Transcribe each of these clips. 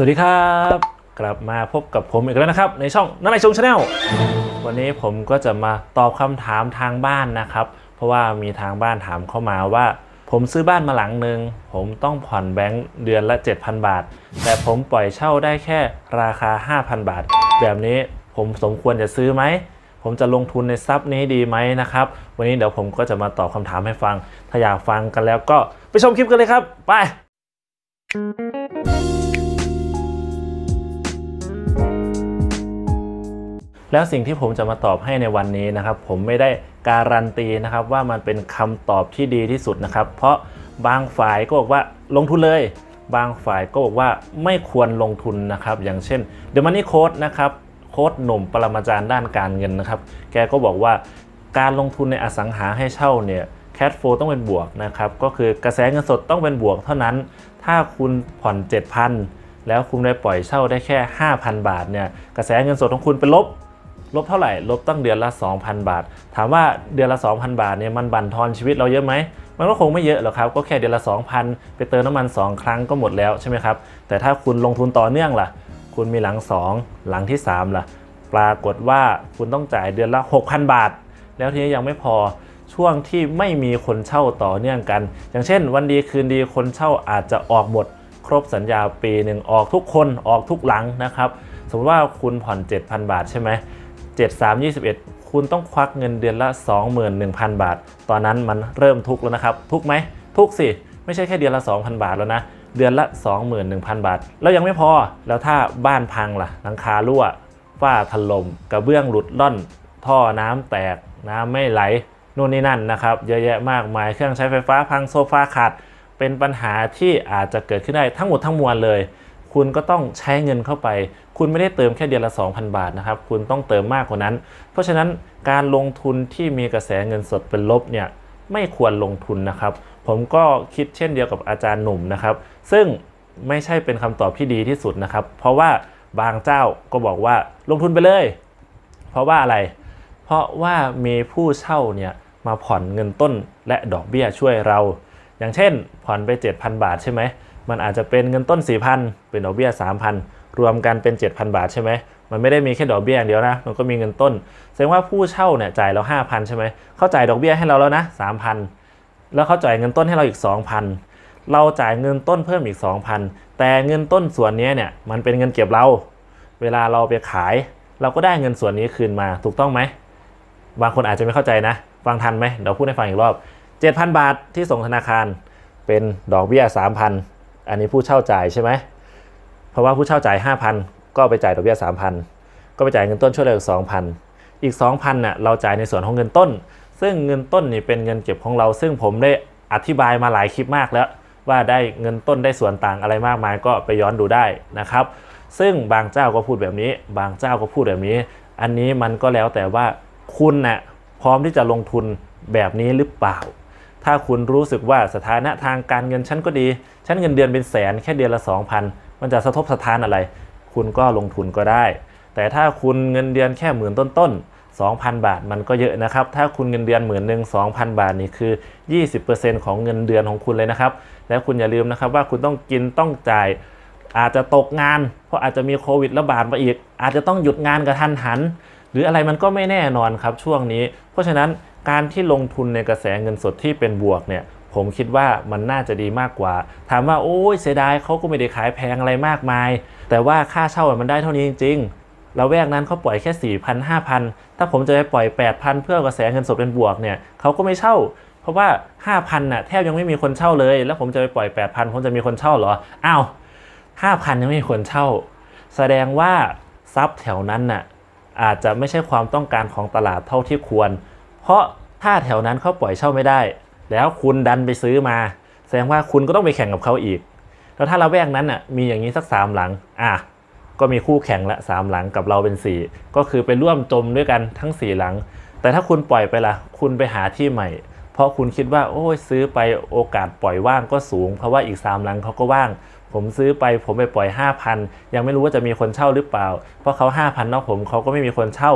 สวัสดีครับ กลับมาพบกับผมอีกแล้วนะครับ ในช่องนันไอชงชาแนลวันนี้ผมก็จะมาตอบคำถามทางบ้านนะครับ เพราะว่ามีทางบ้านถามเข้ามาว่า ผมซื้อบ้านมาหลังหนึ่งผมต้องผ่อนแบงค์เดือนละ 7,000 บาท แต่ผมปล่อยเช่าได้แค่ราคา 5,000 บาท แบบนี้ผมสมควรจะซื้อไหมผมจะลงทุนในทรัพย์นี้ดีไหมนะครับ วันนี้เดี๋ยวผมก็จะมาตอบคำถามให้ฟัง ถ้าอยากฟังกันแล้วก็ไปชมคลิปกันเลยครับ ไป แล้วสิ่งที่ผมจะมาตอบให้ในวันนี้นะครับ ผมไม่ได้การันตีนะครับว่ามันเป็นคำตอบที่ดีที่สุดนะครับ เพราะบางฝ่ายก็บอกว่าลงทุนเลย บางฝ่ายก็บอกว่าไม่ควรลงทุนนะครับ อย่างเช่น The Money Code นะครับโค้ดหนุ่มปรมาจารย์ด้านการเงินนะครับ แกก็บอกว่าการลงทุนในอสังหาให้เช่าเนี่ยแค f โฟต้องเป็นบวกนะครับ ก็คือกระแสเงินสดต้องเป็นบวกเท่านั้น ถ้าคุณผ่อน 7,000 แล้วคุณได้ปล่อยเช่าได้แค่ 5,000 บาทเนี่ยกระแสเงินสดของคุณเป็นลบ ลบเท่าไหร่ ลบตั้งเดือนละ 2,000 บาท ถามว่าเดือนละ 2,000 บาทเนี่ยมันบั่นทอนชีวิตเราเยอะไหม มันก็คงไม่เยอะหรอกครับ ก็แค่เดือนละ 2,000 ไปเติมน้ำมัน 2 ครั้งก็หมดแล้วใช่ไหมครับ แต่ถ้าคุณลงทุนต่อเนื่องล่ะ คุณมีหลัง 2 หลังที่ 3 ล่ะ ปรากฏว่าคุณต้องจ่ายเดือนละ 6,000 บาท แล้วทีนี้ยังไม่พอช่วงที่ไม่มีคนเช่าต่อเนื่องกัน อย่างเช่น วันดีคืนดีคนเช่าอาจจะออกหมด ครบสัญญาปีหนึ่งออกทุกคนออกทุกหลังนะครับ สมมติว่าคุณผ่อน 7,000 บาทใช่ไหม 7 3 21 คุณต้องควักเงินเดือนละ 21,000 บาท ตอนนั้นมันเริ่มทุกข์แล้วนะครับ ทุกข์ไหม ทุกข์สิ ไม่ใช่แค่เดือนละ 2,000 บาทแล้วนะ เดือนละ 21,000 บาท แล้วยังไม่พอ แล้วถ้าบ้านพังล่ะ หลังคารั่ว ฝ้าถล่ม กระเบื้องหลุดล่อน ท่อน้ำแตก น้ำไม่ไหล นู่นนี่นั่นนะครับ เยอะแยะมากมาย เครื่องใช้ไฟฟ้าพัง โซฟาขาด เป็นปัญหาที่อาจจะเกิดขึ้นได้ทั้งหมดทั้งมวลเลย คุณก็ต้องใช้เงินเข้าไป คุณไม่ได้เติมแค่เดือนละ 2,000 บาทนะครับ คุณต้องเติมมากกว่านั้น เพราะฉะนั้นการลงทุนที่มีกระแสเงินสดเป็นลบเนี่ยไม่ควรลงทุนนะครับ ผมก็คิดเช่นเดียวกับอาจารย์หนุ่มนะครับ ซึ่งไม่ใช่เป็นคำตอบที่ดีที่สุดนะครับ เพราะว่าบางเจ้าก็บอกว่าลงทุนไปเลย เพราะว่าอะไร เพราะว่ามีผู้เช่าเนี่ยมาผ่อนเงินต้นและดอกเบี้ยช่วยเรา อย่างเช่นผ่อนไป 7,000 บาทใช่ไหม มันอาจจะเป็นเงินต้น 4,000 เป็นดอกเบี้ย 3,000 รวมกันเป็น 7,000 บาทใช่ไหม มันไม่ได้มีแค่ดอกเบี้ยอย่างเดียวนะ มันก็มีเงินต้น แสดงว่าผู้เช่าเนี่ยจ่ายเรา 5,000 ใช่ไหม เขาจ่ายดอกเบี้ยให้เราแล้วนะ 3,000 แล้วเขาจ่ายเงินต้นให้เราอีก 2,000 เราจ่ายเงินต้นเพิ่มอีก 2,000 แต่เงินต้นส่วนนี้เนี่ยมันเป็นเงินเก็บเรา เวลาเราไปขาย เราก็ได้เงินส่วนนี้คืนมา ถูกต้องไหม บางคนอาจจะไม่เข้าใจนะ ฟังทันไหมเดี๋ยวพูดให้ฟังอีกรอบ 7,000 บาทที่ส่งธนาคาร เป็นดอกเบี้ย 3,000 อันนี้ผู้เช่าจ่ายใช่ไหมเพราะว่าผู้เช่าจ่าย 5,000 ก็ไปจ่ายดอกเบี้ย3,000 ก็ไปจ่ายเงินต้นช่วยเหลือ2,000 อีก 2,000น่ะเราจ่ายในส่วนของเงินต้น ซึ่งเงินต้นนี่เป็นเงินเก็บของเรา ซึ่งผมได้อธิบายมาหลายคลิปมากแล้ว ว่าได้เงินต้นได้ส่วนต่างอะไรมากมายก็ไปย้อนดูได้นะครับ ซึ่งบางเจ้าก็พูดแบบนี้ บางเจ้าก็พูดแบบนี้ อันนี้มันก็แล้วแต่ว่าคุณน่ะพร้อมที่จะลงทุนแบบนี้หรือเปล่า ถ้าคุณรู้สึกว่าสถานะทางการเงินฉันก็ดี ฉันเงินเดือนเป็นแสนแค่เดือนละ 2,000 มันจะสะทบสะท้านอะไร คุณก็ลงทุนก็ได้ แต่ถ้าคุณเงินเดือนแค่หมื่นต้นๆ2,000 บาทมันก็เยอะนะครับ ถ้าคุณเงินเดือนหมื่นหนึ่ง2,000 บาทนี่คือ 20%ของเงินเดือนของคุณเลยนะครับ แล้วคุณอย่าลืมนะครับว่าคุณต้องกินต้องจ่าย อาจจะตกงาน เพราะอาจจะมีโควิดระบาดมาอีก อาจจะต้องหยุดงานกระทันหัน หรืออะไรมันก็ไม่แน่นอนครับช่วงนี้ เพราะฉะนั้น การที่ลงทุนในกระแสเงินสดที่เป็นบวกเนี่ยผมคิดว่ามันน่าจะดีมากกว่า ถามว่าโอ้ยเสียดายเขาก็ไม่ได้ขายแพงอะไรมากมาย แต่ว่าค่าเช่ามันได้เท่านี้จริงๆแล้วแวกนั้นเขาปล่อยแค่ 4,000 5,000 ถ้าผมจะไปปล่อย 8,000 เพื่อกระแสเงินสดเป็นบวกเนี่ยเขาก็ไม่เช่า เพราะว่า 5,000น่ะแทบยังไม่มีคนเช่าเลย แล้วผมจะไปปล่อย 8,000 ผมจะมีคนเช่าเหรออ้าว5,000 ยังไม่มีคนเช่า แสดงว่าทรัพย์แถวนั้นน่ะอาจจะไม่ใช่ความต้องการของตลาดเท่าที่ควร เพราะถ้าแถวนั้นเขาปล่อยเช่าไม่ได้ แล้วคุณดันไปซื้อมา แสดงว่าคุณก็ต้องไปแข่งกับเขาอีก แล้วถ้าเราแวกนั้นน่ะมีอย่างนี้สักสามหลังอะก็มีคู่แข่งละสามหลังกับเราเป็นสี่ก็คือไปร่วมจมด้วยกันทั้งสี่หลัง แต่ถ้าคุณปล่อยไปละคุณไปหาที่ใหม่ เพราะคุณคิดว่าโอ้ยซื้อไปโอกาสปล่อยว่างก็สูง เพราะว่าอีกสามหลังเขาก็ว่าง ผมซื้อไปผมไปปล่อย 5,000 ยังไม่รู้ว่าจะมีคนเช่าหรือเปล่า เพราะเขา5,000เนาะผมเขาก็ไม่มีคนเช่า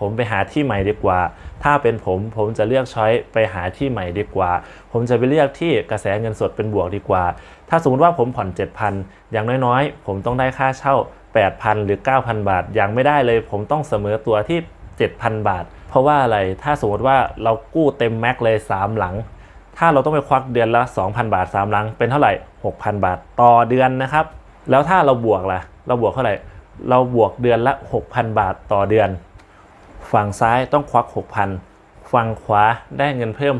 ผมไปหาที่ใหม่ดีกว่า ถ้าเป็นผมผมจะเลือกช้อยไปหาที่ใหม่ดีกว่า ผมจะไปเลือกที่กระแสเงินสดเป็นบวกดีกว่า ถ้าสมมติว่าผมผ่อน 7,000 อย่างน้อยๆ ผมต้องได้ค่าเช่า 8,000 หรือ 9,000 บาทอย่างไม่ได้เลย ผมต้องเสมอตัวที่ 7,000 บาท เพราะว่าอะไร ถ้าสมมติว่าเรากู้เต็มแม็กเลย 3 หลัง ถ้าเราต้องไปควักเดือนละ 2,000 บาท 3 หลัง เป็นเท่าไหร่ 6,000 บาทต่อเดือนนะครับ แล้วถ้าเราบวกล่ะ เราบวกเท่าไหร่ เราบวกเดือนละ 6,000 บาทต่อเดือน ฝั่งซ้ายต้องควัก 6,000 ฝั่งขวาได้เงินเพิ่ม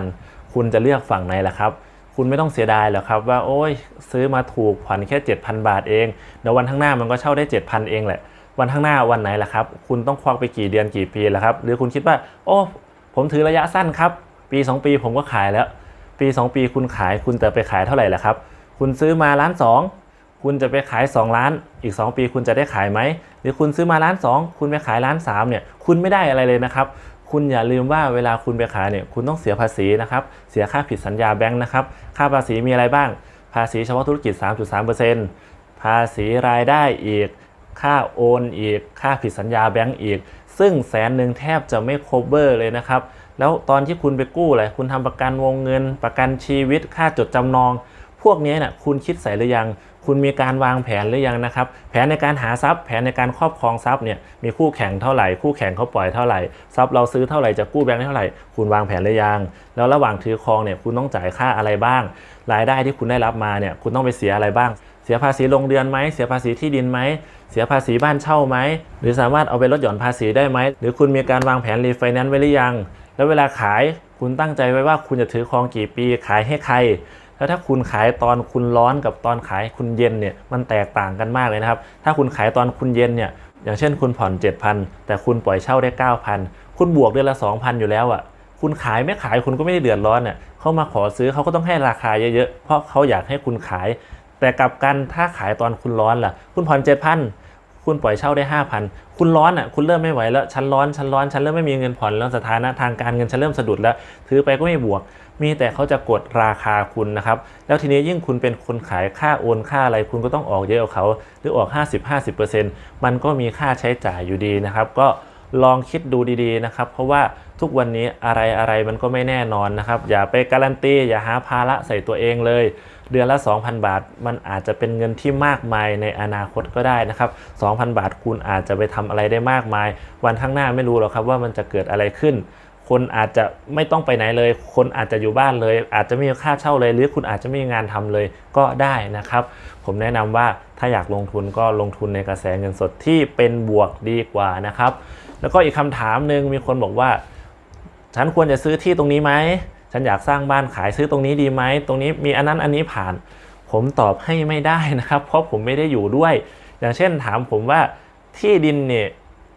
6,000 คุณจะเลือกฝั่งไหนล่ะครับ คุณไม่ต้องเสียดายหรอกครับว่าโอ้ยซื้อมาถูกผ่อนแค่ 7,000 บาทเองเดี๋ยววันข้างหน้ามันก็เช่าได้ 7,000 เองแหละ วันข้างหน้าวันไหนล่ะครับ คุณต้องควักไปกี่เดือนกี่ปีล่ะครับ หรือคุณคิดว่า โอ้ผมถือระยะสั้นครับ ปี 2 ปีผมก็ขายแล้ว ปี 2 ปีคุณขายคุณจะไปขายเท่าไหร่ล่ะครับ คุณซื้อมาล้านสอง คุณจะไปขาย 2 ล้าน อีก 2 ปีคุณจะได้ขายไหม หรือคุณซื้อมาล้านสองคุณไปขายล้านสามเนี่ย คุณไม่ได้อะไรเลยนะครับ คุณอย่าลืมว่าเวลาคุณไปขายเนี่ย คุณต้องเสียภาษีนะครับ เสียค่าผิดสัญญาแบงค์นะครับ ค่าภาษีมีอะไรบ้าง ภาษีเฉพาะธุรกิจ 3.3%ภาษีรายได้อีก ค่าโอนอีก ค่าผิดสัญญาแบงก์อีก ซึ่งแสนหนึ่งแทบจะไม่ cover เลยนะครับ แล้วตอนที่คุณไปกู้อะไร คุณทำประกันวงเงิน ประกันชีวิต ค่าจดจำนอง พวกนี้นะ่ะ คุณคิดใส่หรือยัง คุณมีการวางแผนหรือยังนะครับ แผนในการหาทรัพย์ แผนในการครอบครองทรัพย์เนี่ยมีคู่แข่งเท่าไหร่ คู่แข่งเขาปล่อยเท่าไหร่ ทรัพย์เราซื้อเท่าไหร่จะกู้แบงค์ได้เท่าไหร่ คุณวางแผนหรือยัง แล้วระหว่างถือครองเนี่ยคุณต้องจ่ายค่าอะไรบ้าง รายได้ที่คุณได้รับมาเนี่ยคุณต้องไปเสียอะไรบ้าง เสียภาษีโรงเรือนไหม เสียภาษีที่ดินไหม เสียภาษีบ้านเช่าไหม หรือสามารถเอาไปลดหย่อนภาษีได้ไหม หรือคุณมีการวางแผนรีไฟแนนซ์ไว้หรือยัง แล้วเวลาขายคุณตั้งใจไว้ว่าคุณจะถือครองกี่ปี ขายให้ใคร แล้วถ้าคุณขายตอนคุณร้อนกับตอนขายคุณเย็นเนี่ยมันแตกต่างกันมากเลยนะครับ ถ้าคุณขายตอนคุณเย็นเนี่ยอย่างเช่นคุณผ่อน 7,000 แต่คุณปล่อยเช่าได้ 9,000 คุณบวกเดือนละ 2,000 อยู่แล้วอะ่ะคุณขายไม่ขายคุณก็ไม่ได้เดือดร้อนเนี่ยเขามาขอซื้อเขาก็ต้องให้ราคาเยอะๆ เพราะเขาอยากให้คุณขาย แต่กลับกันถ้าขายตอนคุณร้อนล่ะ คุณผ่อน 7,000 คุณปล่อยเช่าได้ 5,000 คุณร้อนอะคุณเริ่มไม่ไหวแล้วฉันร้อนฉันร้อนฉันเริ่มไม่มีเงินผ่อนแล้วสถานะทางการเงินฉันเริ่มสะดุดแล้วถือไปก็ไม่บวก มีแต่เขาจะกดราคาคุณนะครับแล้วทีนี้ยิ่งคุณเป็นคนขายค่าโอนค่าอะไรคุณก็ต้องออกเยอะกว่าเขาหรือออก 50-50%มันก็มีค่าใช้จ่ายอยู่ดีนะครับ ก็ลองคิดดูดีๆนะครับ เพราะว่า ทุกวันนี้อะไรอะไรมันก็ไม่แน่นอนนะครับ อย่าไปการันตีอย่าหาภาระใส่ตัวเองเลย เดือนละ 2,000 บาท มันอาจจะเป็นเงินที่มากมายในอนาคตก็ได้นะครับ 2,000 บาทคุณอาจจะไปทำอะไรได้มากมาย วันข้างหน้าไม่รู้หรอกครับว่ามันจะเกิดอะไรขึ้น คนอาจจะไม่ต้องไปไหนเลย คนอาจจะอยู่บ้านเลย อาจจะไม่มีค่าเช่าเลย หรือคุณอาจจะไม่มีงานทำเลยก็ได้นะครับ ผมแนะนำว่าถ้าอยากลงทุนก็ลงทุนในกระแสเงินสดที่เป็นบวกดีกว่านะครับ แล้วก็อีกคำถามหนึ่งมีคนบอกว่า ฉันควรจะซื้อที่ตรงนี้ไหม ฉันอยากสร้างบ้านขายซื้อตรงนี้ดีไหม ตรงนี้มีอันนั้นอันนี้ผ่าน ผมตอบให้ไม่ได้นะครับ เพราะผมไม่ได้อยู่ด้วย อย่างเช่นถามผมว่าที่ดินเนี่ย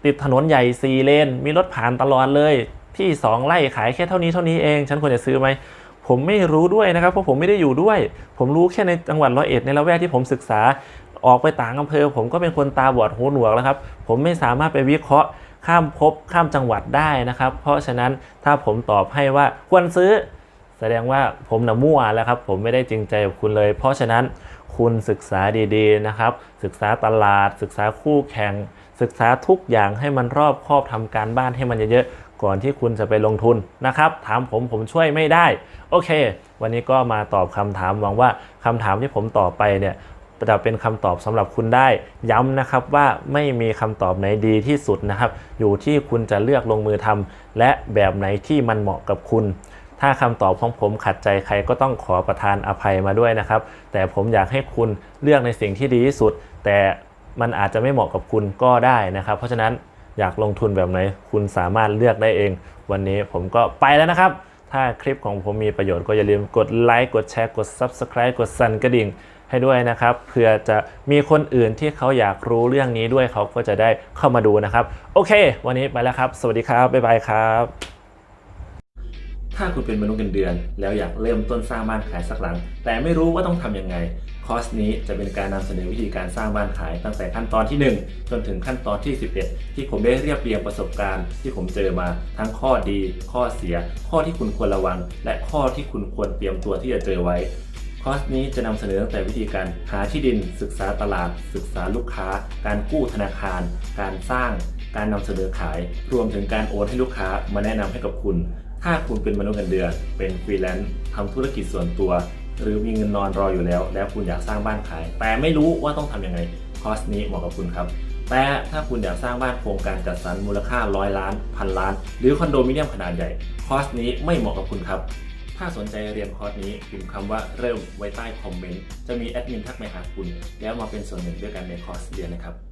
ติดถนนใหญ่ซีเลน มีรถผ่านตลอดเลย ที่สองไร่ขายแค่เท่านี้เท่านี้เอง ฉันควรจะซื้อไหม ผมไม่รู้ด้วยนะครับ เพราะผมไม่ได้อยู่ด้วย ผมรู้แค่ในจังหวัดร้อยเอ็ดในละแวกที่ผมศึกษา ออกไปต่างอำเภอ ผมก็เป็นคนตาบอดหูหนวกแล้วครับ ผมไม่สามารถไปวิเคราะห์ ข้ามภพข้ามจังหวัดได้นะครับ เพราะฉะนั้นถ้าผมตอบให้ว่าควรซื้อ แสดงว่าผมน่ะมั่วแล้วครับ ผมไม่ได้จริงใจกับคุณเลย เพราะฉะนั้นคุณศึกษาดีๆนะครับ ศึกษาตลาด ศึกษาคู่แข่ง ศึกษาทุกอย่างให้มันรอบครอบทำการบ้านให้มันเยอะๆก่อนที่คุณจะไปลงทุนนะครับ ถามผมผมช่วยไม่ได้ โอเค วันนี้ก็มาตอบคำถามหวังว่าคำถามที่ผมตอบไปเนี่ย จะเป็นคำตอบสำหรับคุณได้ย้ำนะครับว่าไม่มีคำตอบไหนดีที่สุดนะครับ อยู่ที่คุณจะเลือกลงมือทำและแบบไหนที่มันเหมาะกับคุณ ถ้าคำตอบของผมขัดใจใครก็ต้องขอประทานอภัยมาด้วยนะครับ แต่ผมอยากให้คุณเลือกในสิ่งที่ดีที่สุด แต่มันอาจจะไม่เหมาะกับคุณก็ได้นะครับ เพราะฉะนั้นอยากลงทุนแบบไหนคุณสามารถเลือกได้เอง วันนี้ผมก็ไปแล้วนะครับ ถ้าคลิปของผมมีประโยชน์ก็อย่าลืมกดไลค์กดแชร์กด Subscribe กดสั่นกระดิ่ง ให้ด้วยนะครับเพื่อจะมีคนอื่นที่เขาอยากรู้เรื่องนี้ด้วยเขาก็จะได้เข้ามาดูนะครับ โอเค วันนี้ไปแล้วครับ สวัสดีครับ บ๊ายบายครับ ถ้าคุณเป็นมนุษย์เงินเดือน แล้วอยากเริ่มต้นสร้างบ้านขายสักหลัง แต่ไม่รู้ว่าต้องทำยังไงคอร์สนี้จะเป็นการนำเสนอวิธีการสร้างบ้านขายตั้งแต่ขั้นตอนที่ 1 จนถึงขั้นตอนที่ 11 ที่ผมได้เรียบเรียงประสบการณ์ที่ผมเจอมาทั้งข้อดี ข้อเสีย ข้อที่คุณควรระวัง และข้อที่คุณควรเตรียมตัวที่จะเจอไว้ คอร์สนี้จะนำเสนอตั้งแต่วิธีการหาที่ดิน ศึกษาตลาด ศึกษาลูกค้า การกู้ธนาคาร การสร้าง การนำเสนอขาย รวมถึงการโอนให้ลูกค้ามาแนะนำให้กับคุณ ถ้าคุณเป็นมนุษย์เงินเดือน เป็นฟรีแลนซ์ทำธุรกิจส่วนตัว หรือมีเงินนอนรออยู่แล้ว แล้วคุณอยากสร้างบ้านขาย แต่ไม่รู้ว่าต้องทำยังไง คอร์สนี้เหมาะกับคุณครับแต่ถ้าคุณอยากสร้างบ้านโครงการจัดสรรมูลค่าร้อยล้านพันล้าน หรือคอนโดมิเนียมขนาดใหญ่ คอร์สนี้ไม่เหมาะกับคุณครับ ถ้าสนใจเรียนคอร์สนี้พิมพ์คำว่าเริ่มไว้ใต้คอมเมนต์ จะมีแอดมินทักมาหาคุณ แล้วมาเป็นส่วนหนึ่งด้วยกันในคอร์สเรียนนะครับ